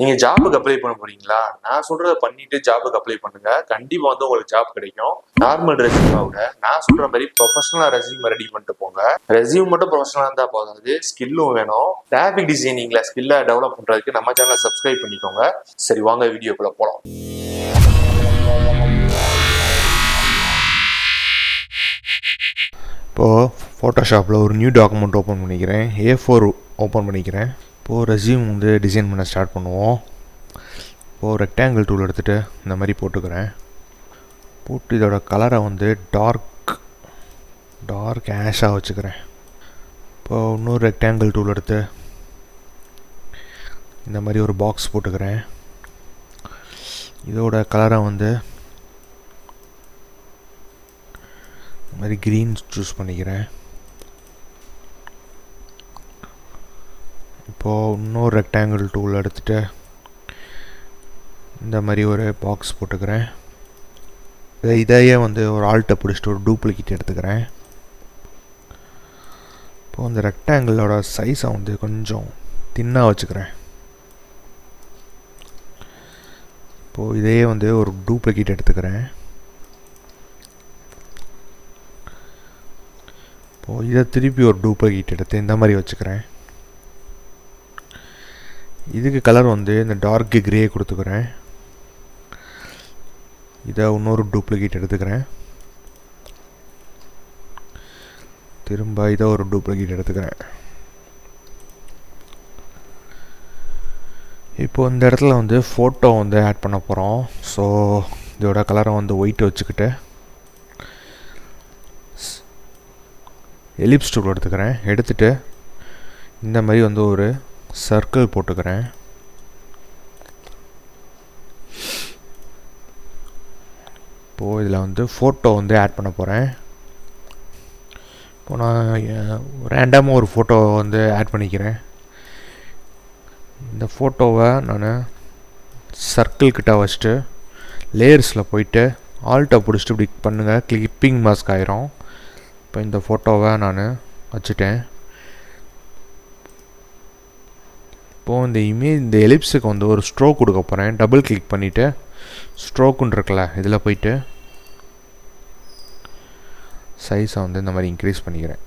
நீங்கள் ஜாபுக்கு அப்ளை பண்ண போறீங்களா? நான் சொல்கிறத பண்ணிட்டு ஜாபுக்கு அப்ளை பண்ணுங்க. கண்டிப்பாக வந்து உங்களுக்கு ஜாப் கிடைக்கும். நார்மல் ரெசியூமா விட நான் சொல்கிற மாதிரி ப்ரொஃபஷனலா ரெசியூம் ரெடி பண்ணிட்டு போங்க. ரெசியூம் மட்டும் ப்ரொஃபஷனலா இருந்தால் போதாது. ஸ்கில்லும் வேணும். டிராபிக் டிசைனிங்ல ஸ்கில்லை டெவலப் பண்ணுறதுக்கு நம்ம சேனலை சப்ஸ்கிரைப் பண்ணிக்கோங்க. சரி வாங்க வீடியோக்குள்ள போலாம். இப்போது ஃபோட்டோஷாப்பில் ஒரு நியூ டாக்குமெண்ட் ஓப்பன் பண்ணிக்கிறேன். ஏ ஃபோர் ஓப்பன் பண்ணிக்கிறேன். இப்போது ரெஸ்யூம் வந்து டிசைன் பண்ண ஸ்டார்ட் பண்ணுவோம். இப்போது ரெக்டாங்கிள் டூல் எடுத்துகிட்டு இந்த மாதிரி போட்டுக்கிறேன். போட்டு இதோட கலரை வந்து டார்க் டார்க் ஆஷாக வச்சுக்கிறேன். இப்போது இன்னொரு ரெக்டாங்கிள் டூல் எடுத்து இந்த மாதிரி ஒரு பாக்ஸ் போட்டுக்கிறேன். இதோட கலரை வந்து இந்த மாதிரி க்ரீன் சூஸ் பண்ணிக்கிறேன். இப்போது இன்னொரு ரெக்டாங்கிள் டூல் எடுத்துகிட்டு இந்த மாதிரி ஒரு பாக்ஸ் போட்டுக்கிறேன். இதை இதையே வந்து ஒரு ஆல்ட்டை பிடிச்சிட்டு ஒரு டூப்ளிகேட் எடுத்துக்கிறேன். இப்போது அந்த ரெக்டாங்கிளோட சைஸை வந்து கொஞ்சம் தின்னாக வச்சுக்கிறேன். இப்போது இதையே வந்து ஒரு டூப்ளிகேட் எடுத்துக்கிறேன். இப்போது இதை திருப்பி ஒரு டூப்ளிகேட் எடுத்து இந்த மாதிரி வச்சுக்கிறேன். இதுக்கு கலர் வந்து இந்த டார்க் கிரே கொடுத்துக்கிறேன். இதை இன்னொரு டூப்ளிகேட் எடுத்துக்கிறேன். திரும்ப இதை ஒரு டூப்ளிகேட் எடுத்துக்கிறேன். இப்போது இந்த இடத்துல வந்து ஃபோட்டோ வந்து ஆட் பண்ண போகிறோம் ஸோ இதோட கலரை வந்து ஒயிட் வச்சுக்கிட்டு எலிப்ஸ் டூல் எடுத்துக்கிறேன். எடுத்துகிட்டு இந்த மாதிரி வந்து ஒரு சர்க்கிள் போட்டுக்கிறேன். இப்போது இதில் வந்து ஃபோட்டோ வந்து ஆட் பண்ண போகிறேன் இப்போ நான் ரேண்டமாக ஒரு ஃபோட்டோ வந்து ஆட் பண்ணிக்கிறேன். இந்த ஃபோட்டோவை நான் சர்க்கிள் கிட்ட வச்சுட்டு லேயர்ஸில் போயிட்டு ஆல்ட்டை பிடிச்சிட்டு இப்படி பண்ணுங்கள் கிளிப்பிங் மாஸ்க் ஆயிரும். இப்போ இந்த ஃபோட்டோவை நான் வச்சுட்டேன். இப்போது இந்த இமேஜ் இந்த எலிப்ஸுக்கு வந்து ஒரு ஸ்ட்ரோக் கொடுக்க போகிறேன் டபுள் கிளிக் பண்ணிவிட்டு ஸ்ட்ரோக்குன்னு இருக்குல்ல இதில் போயிட்டு சைஸை வந்து இந்த மாதிரி இன்க்ரீஸ் பண்ணிக்கிறேன்.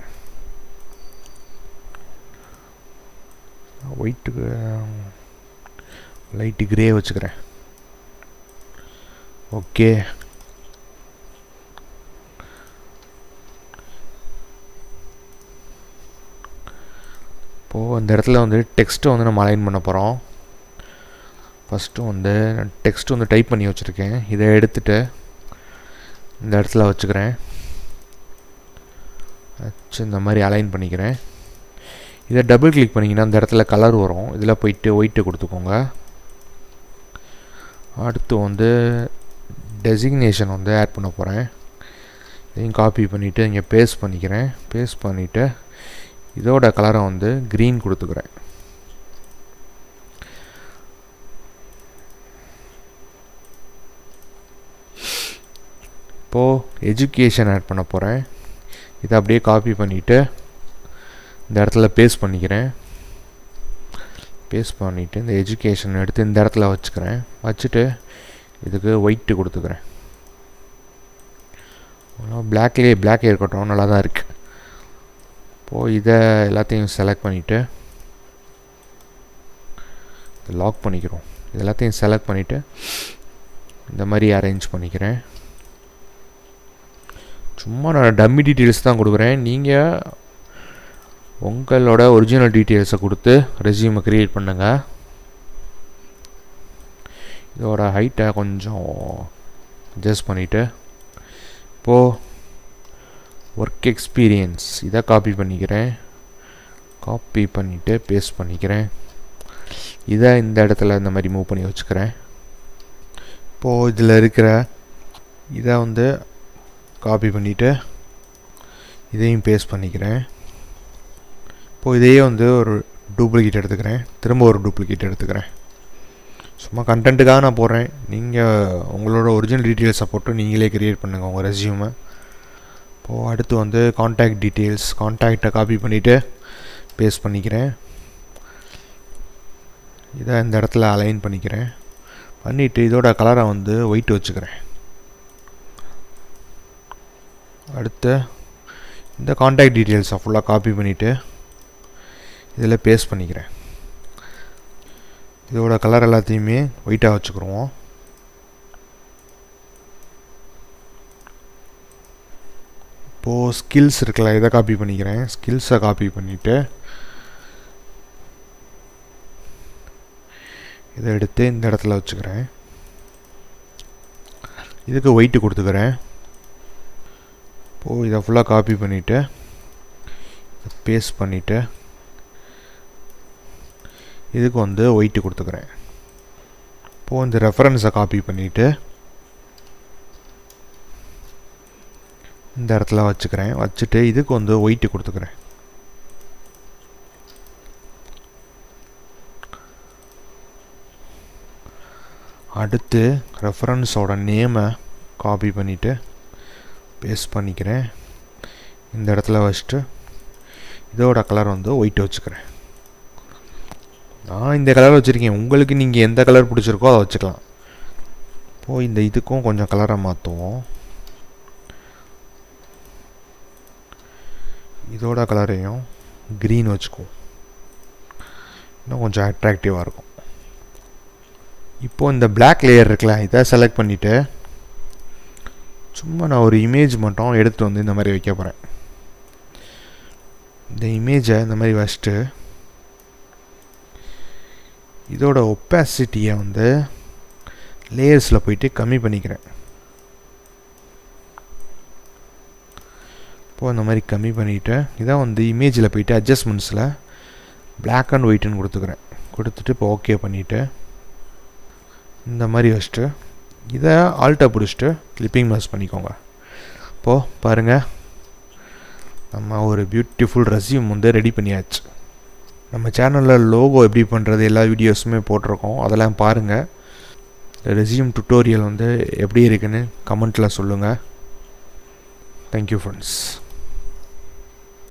ஒயிட்டுக்கு லைட்டு கிரே வச்சுக்கிறேன். ஓகே இப்போது அந்த இடத்துல வந்து டெக்ஸ்ட்டை வந்து நம்ம அலைன் பண்ண போகிறோம் ஃபஸ்ட்டு வந்து நான் டெக்ஸ்ட் வந்து டைப் பண்ணி வச்சுருக்கேன். இதை எடுத்துகிட்டு இந்த இடத்துல வச்சுக்கிறேன். வச்சு இந்த மாதிரி அலைன் பண்ணிக்கிறேன். இதை டபுள் கிளிக் பண்ணிங்கன்னா அந்த இடத்துல கலர் வரும். இதில் போயிட்டு ஒயிட்டு கொடுத்துக்கோங்க. அடுத்து வந்து டெசிக்னேஷன் வந்து ஆட் பண்ண போகிறேன் இதையும் காப்பி பண்ணிவிட்டு இங்கே பேஸ்ட் பண்ணிக்கிறேன். பேஸ்ட் பண்ணிவிட்டு இதோட கலரை வந்து க்ரீன் கொடுத்துக்கிறேன். இப்போது எஜுகேஷன் ஆட் பண்ண போகிறேன் இதை அப்படியே காப்பி பண்ணிவிட்டு இந்த இடத்துல பேஸ்ட் பண்ணிக்கிறேன். பேஸ்ட் பண்ணிவிட்டு இந்த எஜுகேஷன் எடுத்து இந்த இடத்துல வச்சுக்கிறேன். வச்சுட்டு இதுக்கு ஒயிட்டு கொடுத்துக்கிறேன். பிளாக்லேயே பிளாக் இருக்கட்டும் நல்லா தான் இருக்குது இப்போது இதை எல்லாத்தையும் செலக்ட் பண்ணிவிட்டு லாக் பண்ணிக்கிறோம். இது எல்லாத்தையும் செலக்ட் பண்ணிவிட்டு இந்த மாதிரி அரேஞ்ச் பண்ணிக்கிறேன். சும்மா நான் டம்மி டீட்டெயில்ஸ் தான் கொடுக்குறேன். நீங்கள் உங்களோட ஒரிஜினல் டீட்டெயில்ஸை கொடுத்து ரெசியூமை க்ரியேட் பண்ணுங்கள் இதோட ஹைட்டை கொஞ்சம் அட்ஜஸ்ட் பண்ணிவிட்டு இப்போது ஒர்க் எக்ஸ்பீரியன்ஸ் இதை காப்பி பண்ணிக்கிறேன். காப்பி பண்ணிவிட்டு பேஸ்ட் பண்ணிக்கிறேன். இதை இந்த இடத்துல இந்த மாதிரி மூவ் பண்ணி வச்சுக்கிறேன். இப்போது இதில் இருக்கிற இதை வந்து காப்பி பண்ணிவிட்டு இதையும் பேஸ்ட் பண்ணிக்கிறேன். இப்போது இதையே வந்து ஒரு டூப்ளிகேட் எடுத்துக்கிறேன். திரும்ப ஒரு டூப்ளிகேட் எடுத்துக்கிறேன். சும்மா கண்டென்ட்டுக்காக நான் போடுறேன். நீங்கள் உங்களோட ஒரிஜினல் டீட்டெயில்ஸை போட்டு நீங்களே க்ரியேட் பண்ணுங்கள் உங்கள் ரெஸ்யூமை இப்போது அடுத்து வந்து காண்டாக்ட் டீட்டெயில்ஸ் காண்டாக்டை காப்பி பண்ணிவிட்டு பேஸ்ட் பண்ணிக்கிறேன். இதை இந்த இடத்துல அலைன் பண்ணிக்கிறேன். பண்ணிவிட்டு இதோட கலரை வந்து ஒயிட் வச்சுக்கிறேன். அடுத்து இந்த காண்டாக்ட் டீட்டெயில்ஸை ஃபுல்லாக காப்பி பண்ணிவிட்டு இதில் பேஸ்ட் பண்ணிக்கிறேன். இதோட கலர் எல்லாத்தையுமே ஒயிட்டாக வச்சுக்கிருவோம். இப்போது ஸ்கில்ஸ் இருக்குல்ல இதை காப்பி பண்ணிக்கிறேன். ஸ்கில்ஸை காப்பி பண்ணிவிட்டு இதை எடுத்து இந்த இடத்துல வச்சுக்கிறேன். இதுக்கு ஒயிட்டு கொடுத்துக்கிறேன். இப்போது இதை ஃபுல்லாக காப்பி பண்ணிவிட்டு பேஸ்ட் பண்ணிவிட்டு இதுக்கு வந்து ஒயிட்டு கொடுத்துக்கிறேன். இப்போது இந்த ரெஃபரன்ஸை காப்பி பண்ணிவிட்டு இந்த இடத்துல வச்சுக்கிறேன். வச்சுட்டு இதுக்கு வந்து ஒயிட்டு கொடுத்துக்கிறேன். அடுத்து ரெஃபரன்ஸோட நேமை காப்பி பண்ணிவிட்டு பேஸ்ட் பண்ணிக்கிறேன். இந்த இடத்துல வச்சுட்டு இதோட கலர் வந்து ஒயிட் வச்சுக்கிறேன். நான் இந்த கலர் வச்சுருக்கேன். உங்களுக்கு நீங்கள் எந்த கலர் பிடிச்சிருக்கோ அதை வச்சுக்கலாம். இப்போது இந்த இதுக்கும் கொஞ்சம் கலரை மாற்றுவோம் இதோட கலரையும் க்ரீன் வச்சுக்குவோம் இன்னும் கொஞ்சம் அட்ராக்டிவாக இருக்கும். இப்போது இந்த பிளாக் லேயர் இருக்குல்ல இதை செலக்ட் பண்ணிவிட்டு சும்மா நான் ஒரு இமேஜ் மட்டும் எடுத்துகிட்டு வந்து இந்த மாதிரி வைக்க போகிறேன் இந்த இமேஜை இந்த மாதிரி வச்சுட்டு இதோட ஒப்பாசிட்டியை வந்து லேயர்ஸில் போயிட்டு கம்மி பண்ணிக்கிறேன். இப்போது அந்த மாதிரி கம்மி பண்ணிவிட்டேன் இதான் வந்து இமேஜில் போயிட்டு அட்ஜஸ்ட்மெண்ட்ஸில் பிளாக் அண்ட் ஒயிட்டுன்னு கொடுத்துக்கிறேன். கொடுத்துட்டு இப்போ ஓகே பண்ணிவிட்டு இந்த மாதிரி வச்சுட்டு இதை ஆல்ட்டை பிடிச்சிட்டு கிளிப்பிங் மாஸ் பண்ணிக்கோங்க. இப்போது பாருங்கள் நம்ம ஒரு பியூட்டிஃபுல் ரெஸ்யூம் வந்து ரெடி பண்ணியாச்சு. நம்ம சேனலில் லோகோ எப்படி பண்ணுறது எல்லா வீடியோஸுமே போட்டிருக்கோம். அதெல்லாம் பாருங்கள் ரெஸ்யூம் டுட்டோரியல் வந்து எப்படி இருக்குன்னு கமெண்ட்டில் சொல்லுங்கள் தேங்க்யூ ஃப்ரெண்ட்ஸ்